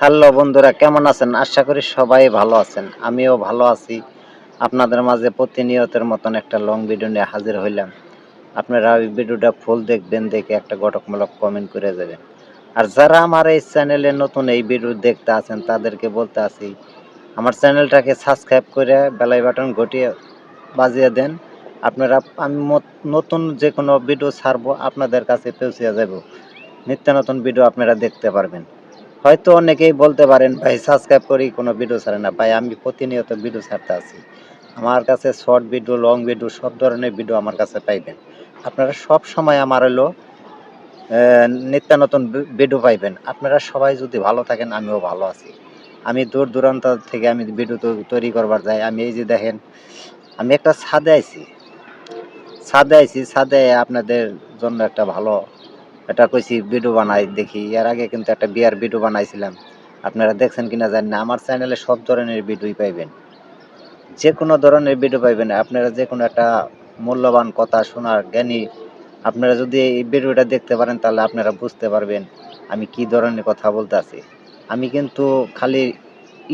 Hello বন্ধুরা, কেমন আছেন? আশা করি সবাই ভালো আছেন। আমিও ভালো আছি। আপনাদের মাঝে প্রতিনিয়তের মতন একটা লং ভিডিও নিয়ে হাজির হইলাম। আপনারা ওই ভিডিওটা ফুল দেখবেন, দেখে একটা গঠকমূলক কমেন্ট করে যাবেন আর যারা আমার এই চ্যানেলে নতুন এই ভিডিও দেখতে আছেন, তাদেরকে বলতে আছি, আমার চ্যানেলটাকে সাবস্ক্রাইব করে বেলাই বাটন ঘটিয়ে বাজিয়ে দেন। আপনারা আমি নতুন যে কোনো ভিডিও ছাড়বো, আপনাদের কাছে পৌঁছে যাব। নিত্য নতুন ভিডিও আপনারা দেখতে পারবেন। হয়তো অনেকেই বলতে পারেন, ভাই সাবস্ক্রাইব করি, কোনো ভিডিও ছাড়ে না। ভাই, আমি প্রতিনিয়ত ভিডিও ছাড়তে আছি। আমার কাছে শর্ট ভিডিও লং ভিডিও সব ধরনের ভিডিও আমার কাছে পাইবেন। আপনারা সব সময় আমার হলো নিত্য নতুন ভিডিও পাইবেন। আপনারা সবাই যদি ভালো থাকেন, আমিও ভালো আছি। আমি দূর দূরান্ত থেকে আমি ভিডিও তৈরি করবার যাই। আমি এই যে দেখেন, আমি একটা ছাদে আইছি। ছাদে আইছি, ছাদে আপনাদের জন্য একটা ভালো এটা কইছি ভিডিও বানাই, দেখি। এর আগে কিন্তু একটা বিয়ার ভিডিও বানাইছিলাম। আপনারা দেখছেন কিনা জানি না। আমার চ্যানেলে সব ধরনের ভিডিওই পাইবেন। যে কোনো ধরনের ভিডিও পাইবেন। আপনারা যে কোনো একটা মূল্যবান কথা শোনার জ্ঞানী, আপনারা যদি এই ভিডিওটা দেখতে পারেন, তাহলে আপনারা বুঝতে পারবেন আমি কি ধরনের কথা বলতে আছি আমি কিন্তু খালি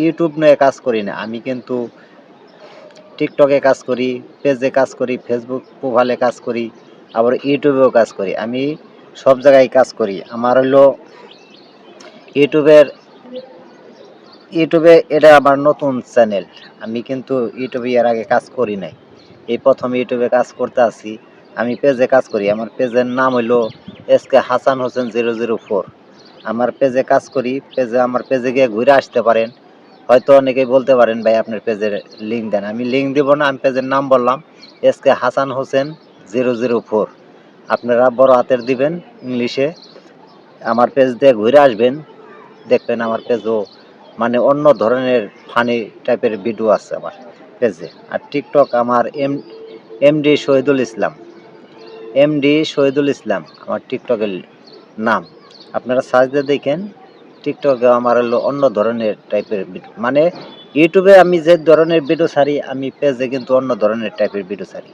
ইউটিউব নিয়ে কাজ করি না। আমি কিন্তু টিকটকে কাজ করি পেজে কাজ করি ফেসবুক প্রোফাইলে কাজ করি, আবার ইউটিউবেও কাজ করি। আমি সব জায়গায় কাজ করি। আমার হলো ইউটিউবের, ইউটিউবে এটা আমার নতুন চ্যানেল। আমি কিন্তু ইউটিউবে এর আগে কাজ করি নাই। এই প্রথম ইউটিউবে কাজ করতে আছি আমি পেজে কাজ করি। আমার পেজের নাম হলো S K Hasan Hossain zero zero four. আমার পেজে কাজ করি, পেজে আমার পেজে গিয়ে ঘুরে আসতে পারেন। হয়তো অনেকেই বলতে পারেন, ভাই, আপনার পেজের লিঙ্ক দেন। আমি লিঙ্ক দিব না, আমি পেজের নাম বললাম S K Hasan Hossain zero zero four. আপনারা বড় হাতের দিবেন ইংলিশে। আমার পেজ দিয়ে ঘুরে আসবেন, দেখবেন আমার পেজও মানে অন্য ধরনের ফানি টাইপের ভিডিও আছে আমার পেজে আর টিকটক আমার M MD Shahidul Islam. MD Shahidul Islam আমার টিকটকের নাম। আপনারা সার্চ দিয়ে দেখেন টিকটকে আমার হলো অন্য ধরনের টাইপের ভিডিও মানে ইউটিউবে আমি যে ধরনের ভিডিও ছাড়ি, আমি পেজে কিন্তু অন্য ধরনের টাইপের ভিডিও ছাড়ি।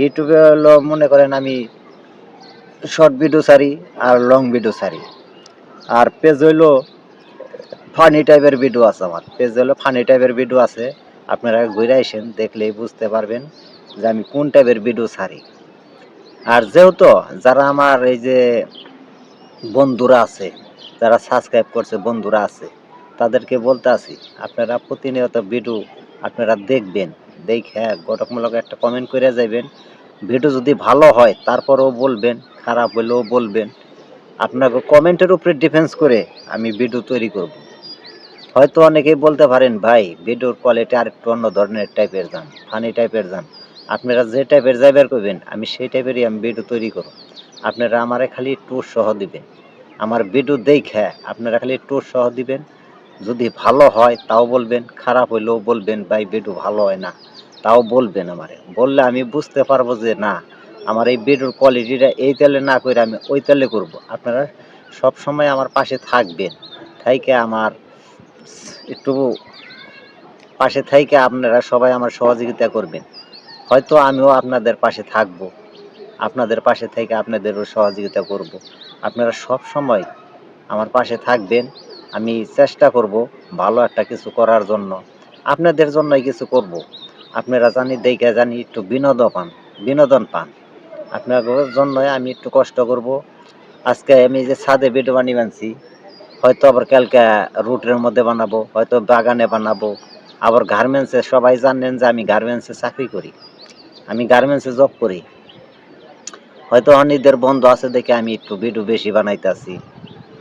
ইউটিউবে হলো মনে করেন আমি শর্ট ভিডিও ছাড়ি আর লং ভিডিও ছাড়ি আর পেজ হইল ফানি টাইপের ভিডিও আছে আমার। পেজ হলো ফানি টাইপের ভিডিও আছে। আপনারা ঘুরে আসেন, দেখলেই বুঝতে পারবেন যে আমি কোন টাইপের ভিডিও ছাড়ি আর যেহেতু যারা আমার এই যে বন্ধুরা আছে, যারা সাবস্ক্রাইব করছে, বন্ধুরা আছে, তাদেরকে বলতে আছি আপনারা প্রতিনিয়ত ভিডিও আপনারা দেখবেন। দেখে গঠকমূলক একটা কমেন্ট করে যাবেন ভিডিও যদি ভালো হয়, তারপরেও বলবেন খারাপ হলেও বলবেন, আপনাকে কমেন্টের উপরে ডিফেন্স করে আমি ভিডিও তৈরি করব। হয়তো অনেকেই বলতে পারেন, ভাই, ভিডিওর কোয়ালিটি আর একটু অন্য ধরনের টাইপের যান ফানি টাইপের যান। আপনারা যে টাইপের যাইবার করবেন, আমি সেই টাইপেরই আমি ভিডিও তৈরি করব। আপনারা আমারে খালি একটু উৎসাহ দিবেন। আমার ভিডিও দেখে আপনারা খালি একটু উৎসাহ দিবেন। যদি ভালো হয়, তাও বলবেন, খারাপ হইলেও বলবেন, ভাই, ভিডিও ভালো হয় না। তাও বলবেন আমারে। বললে আমি বুঝতে পারব যে না আমার এই ভিডিওর কোয়ালিটিটা এই তেলে না করে আমি ওই তেলে করব। আপনারা সব সময় আমার পাশে থাকবেন। থাইকে আমার একটু পাশে থাইকে আপনারা সবাই আমার সহযোগিতা করবেন। হয়তো আমিও আপনাদের পাশে থাকব। আপনাদের পাশে থেকে আপনাদেরও সহযোগিতা করব। আপনারা সব সময় আমার পাশে থাকবেন। আমি চেষ্টা করব ভালো একটা কিছু করার জন্য। আপনাদের জন্যই কিছু করব। আপনারা জানি, দেখে জানি একটু বিনোদন পান বিনোদন পান। আপনাদের জন্যই আমি একটু কষ্ট করব। আজকে আমি যে ছাদে ভিডিও বানিয়ে বানছি, হয়তো আবার কালকে রুটের মধ্যে বানাবো, হয়তো বাগানে বানাবো। আবার গার্মেন্টসে সবাই জানেন যে আমি গার্মেন্টসে চাকরি করি। আমি গার্মেন্টসে জব করি। হয়তো অনেকদের বন্ধ আছে দেখে আমি একটু ভিডিও বেশি বানাইতেছি।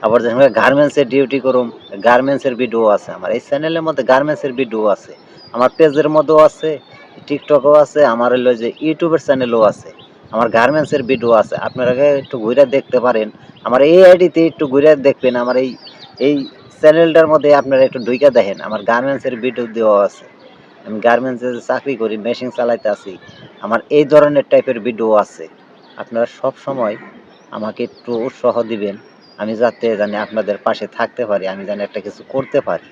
আবার যখন গার্মেন্টসে ডিউটি করুম গার্মেন্টসের ভিডিও আছে আমার। এই চ্যানেলের মধ্যে গার্মেন্টসের ভিডিও আছে। আমার পেজের মধ্যেও আছে টিকটকও আছে, আমার হলো যে ইউটিউবের চ্যানেলও আছে। আমার গার্মেন্টসের ভিডিও আছে, আপনারা একটু ঘুরে দেখতে পারেন। আমার এই আইডিতে একটু ঘুরে দেখবেন, আমার এই এই চ্যানেলটার মধ্যে আপনারা একটু ঢুকে দেখেন, আমার গার্মেন্টসের ভিডিও দেওয়া আছে। আমি গার্মেন্টসে চাকরি করি মেশিন চালাইতে আছি, আমার এই ধরনের টাইপের ভিডিও আছে। আপনারা সব সময় আমাকে একটু উৎসাহ দিবেন, আমি যাতে জানি আপনাদের পাশে থাকতে পারি, আমি জানি একটা কিছু করতে পারি।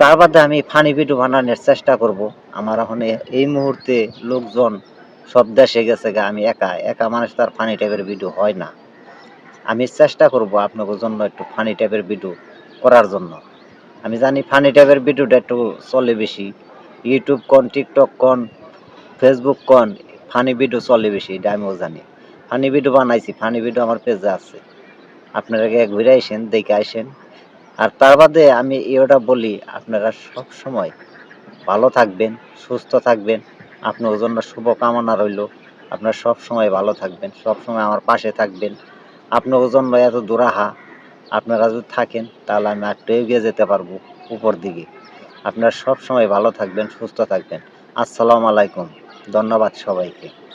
তার বাদে আমি ফানি ভিডিও বানানোর চেষ্টা করব। আমার এখন এই মুহূর্তে লোকজন সব দেশে গেছে গা, আমি একা একা মানুষ তার ফানি টাইপের ভিডিও হয় না। আমি চেষ্টা করব আপনাদের জন্য একটু ফানি টাইপের ভিডিও করার জন্য। আমি জানি ফানি টাইপের ভিডিওটা একটু চলে বেশি। ইউটিউব কোন টিকটক কোন ফেসবুক কোন ফানি ভিডিও চলে বেশি, এটা আমিও জানি। ফানি ভিডিও বানাইছি ফানি ভিডিও আমার পেজে আছে। আপনারা ঘুরে আসেন, দেখে আসেন। আর তার বাদে আমি এটা বলি, আপনারা সব সময় ভালো থাকবেন, সুস্থ থাকবেন। আপনার জন্য শুভকামনা রইল। আপনার সব সময় ভালো থাকবেন, সব সময় আমার পাশে থাকবেন। আপনার জন্য এত দুরাহা, আপনারা যদি থাকেন, তাহলে আমি একটু এগিয়ে যেতে পারব উপর দিকে। আপনারা সব সময় ভালো থাকবেন, সুস্থ থাকবেন। আসসালামু আলাইকুম। ধন্যবাদ সবাইকে।